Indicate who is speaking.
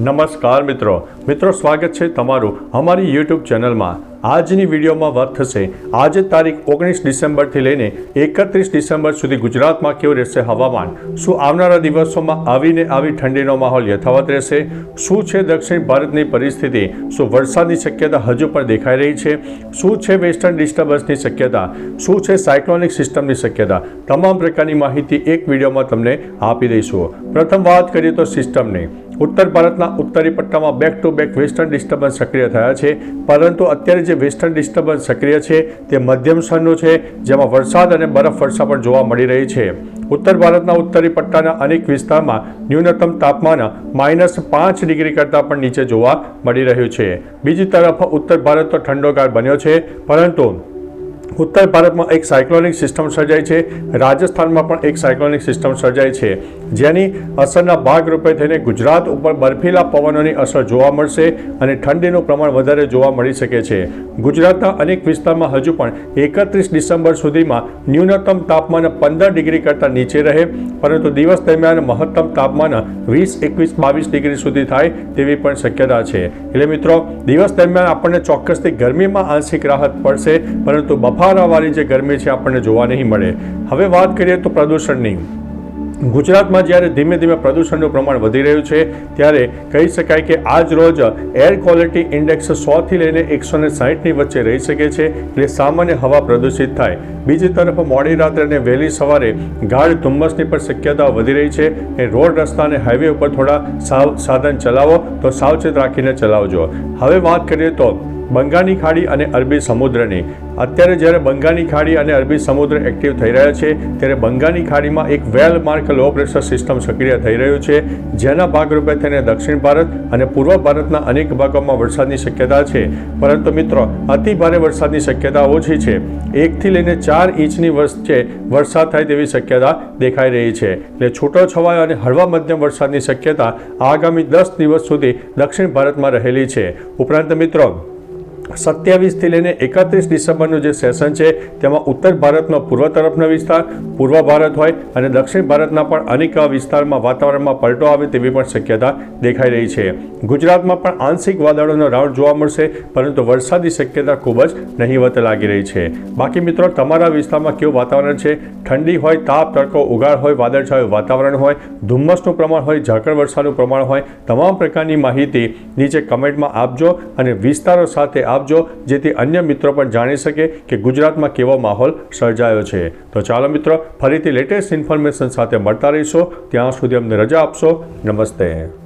Speaker 1: નમસ્કાર મિત્રો. મિત્રો, સ્વાગત છે તમારું અમારી યુટ્યુબ ચેનલમાં. આજની વિડીયોમાં વાત થશે, આજે તારીખ ઓગણીસ ડિસેમ્બરથી લઈને એકત્રીસ ડિસેમ્બર સુધી ગુજરાતમાં કેવું રહેશે હવામાન? શું આવનારા દિવસોમાં આવીને આવી ઠંડીનો માહોલ યથાવત રહેશે? શું છે દક્ષિણ ભારતની પરિસ્થિતિ? શું વરસાદની શક્યતા હજુ પણ દેખાઈ રહી છે? શું છે વેસ્ટર્ન ડિસ્ટર્બન્સની શક્યતા? શું છે સાયક્લોનિક સિસ્ટમની શક્યતા? તમામ પ્રકારની માહિતી એક વિડીયોમાં તમને આપી દઈશું. પ્રથમ વાત કરીએ તો સિસ્ટમની. ઉત્તર ભારતના ઉત્તરી પટ્ટામાં back to back western disturbance સક્રિય થયા છે. પરંતુ અત્યારે જે વેસ્ટર્ન ડિસ્ટર્બન્સ સક્રિય છે તે મધ્યમ સ્તરનું છે, જેમાં વરસાદ અને બરફ વર્ષા પણ જોવા મળી રહી છે. ઉત્તર ભારતના ઉત્તરી પટ્ટાના અનેક વિસ્તારમાં ન્યૂનતમ તાપમાન માઇનસ પાંચ ડિગ્રી કરતાં પણ નીચે જોવા મળી રહ્યું છે. બીજી તરફ ઉત્તર ભારત તો ઠંડોગાર બન્યો છે, પરંતુ ઉત્તર ભારતમાં એક સાયક્લોનિક સિસ્ટમ સર્જાઈ છે. રાજસ્થાનમાં પણ એક સાયક્લોનિક સિસ્ટમ સર્જાઈ છે. જેની અસરના ભાગરૂપે થઈને ગુજરાત ઉપર બર્ફીલા પવનોની અસર જોવા મળશે અને ઠંડીનું પ્રમાણ વધારે જોવા મળી શકે છે. ગુજરાતના અનેક વિસ્તારમાં હજુ પણ એકત્રીસ ડિસેમ્બર સુધીમાં ન્યૂનતમ તાપમાન પંદર ડિગ્રી કરતાં નીચે રહે, પરંતુ દિવસ દરમિયાન મહત્તમ તાપમાન વીસ, એકવીસ, બાવીસ ડિગ્રી સુધી થાય તેવી પણ શક્યતા છે. એટલે મિત્રો, દિવસ દરમિયાન આપણને ચોક્કસથી ગરમીમાં આંશિક રાહત પડશે પરંતુ બફારાવાળી જે ગરમી છે, આપણને જોવા નહીં મળે. હવે વાત કરીએ તો પ્રદૂષણની. ગુજરાતમાં જ્યારે ધીમે ધીમે પ્રદૂષણનું પ્રમાણ વધી રહ્યું છે, ત્યારે કહી શકાય કે આજ રોજ એર ક્વોલિટી ઇન્ડેક્સ સોથી લઈને એકસો ને સાહીઠની વચ્ચે રહી શકે છે એટલે સામાન્ય હવા પ્રદૂષિત થાય. બીજી તરફ મોડી રાત્રે અને વહેલી સવારે ગાઢ ધુમ્મસની પણ શક્યતા વધી રહી છે. એ રોડ રસ્તા અને હાઈવે ઉપર થોડા સાવ, સાધન ચલાવો તો સાવચેત રાખીને ચલાવજો. હવે વાત કરીએ તો બંગાળની ખાડી અને અરબી સમુદ્રની. અત્યારે જ્યારે બંગાળની ખાડી અને અરબી સમુદ્ર એક્ટિવ થઈ રહ્યા છે, ત્યારે બંગાળની ખાડીમાં એક well marked low pressure system સક્રિય થઈ રહ્યું છે, જેના ભાગરૂપે તેને દક્ષિણ ભારત અને પૂર્વ ભારતના અનેક ભાગોમાં વરસાદની શક્યતા છે. પરંતુ મિત્રો, અતિ ભારે વરસાદની શક્યતા ઓછી છે. એકથી લઈને ચાર ઇંચની વચ્ચે વરસાદ થાય તેવી શક્યતા દેખાઈ રહી છે. એટલે છૂટો છવાયો અને હળવા મધ્યમ વરસાદની શક્યતા આગામી દસ દિવસ સુધી દક્ષિણ ભારતમાં રહેલી છે. ઉપરાંત મિત્રો સત્યાવીસથી લઈને એકત્રીસ ડિસેમ્બરનું જે સેશન છે, તેમાં ઉત્તર ભારતનો પૂર્વ તરફનો વિસ્તાર, પૂર્વ ભારત હોય અને દક્ષિણ ભારતના પણ અનેક વિસ્તારમાં વાતાવરણમાં પલટો આવે તેવી પણ શક્યતા દેખાઈ રહી છે. ગુજરાતમાં પણ આંશિક વાદળોનો રાઉન્ડ જોવા મળશે, પરંતુ વરસાદની શક્યતા ખૂબ જ નહીવત લાગી રહી છે. બાકી મિત્રો, તમારા વિસ્તારમાં કેવું વાતાવરણ છે? ઠંડી હોય, તાપ, તડકો, ઉગાડ હોય, વાદળછાયું વાતાવરણ હોય, ધુમ્મસનું પ્રમાણ હોય, ઝાકળ વરસાદનું પ્રમાણ હોય, તમામ પ્રકારની માહિતી નીચે કમેન્ટમાં આપજો અને વિસ્તારો સાથે આપજો, જેથી અન્ય મિત્રો પણ જાણી શકે કે ગુજરાતમાં કેવો માહોલ સર્જાયો છે. તો ચાલો મિત્રો, ફરીથી લેટેસ્ટ ઇન્ફોર્મેશન સાથે મળતા રહીશો. ત્યાં સુધી અમને રજા આપશો. નમસ્તે.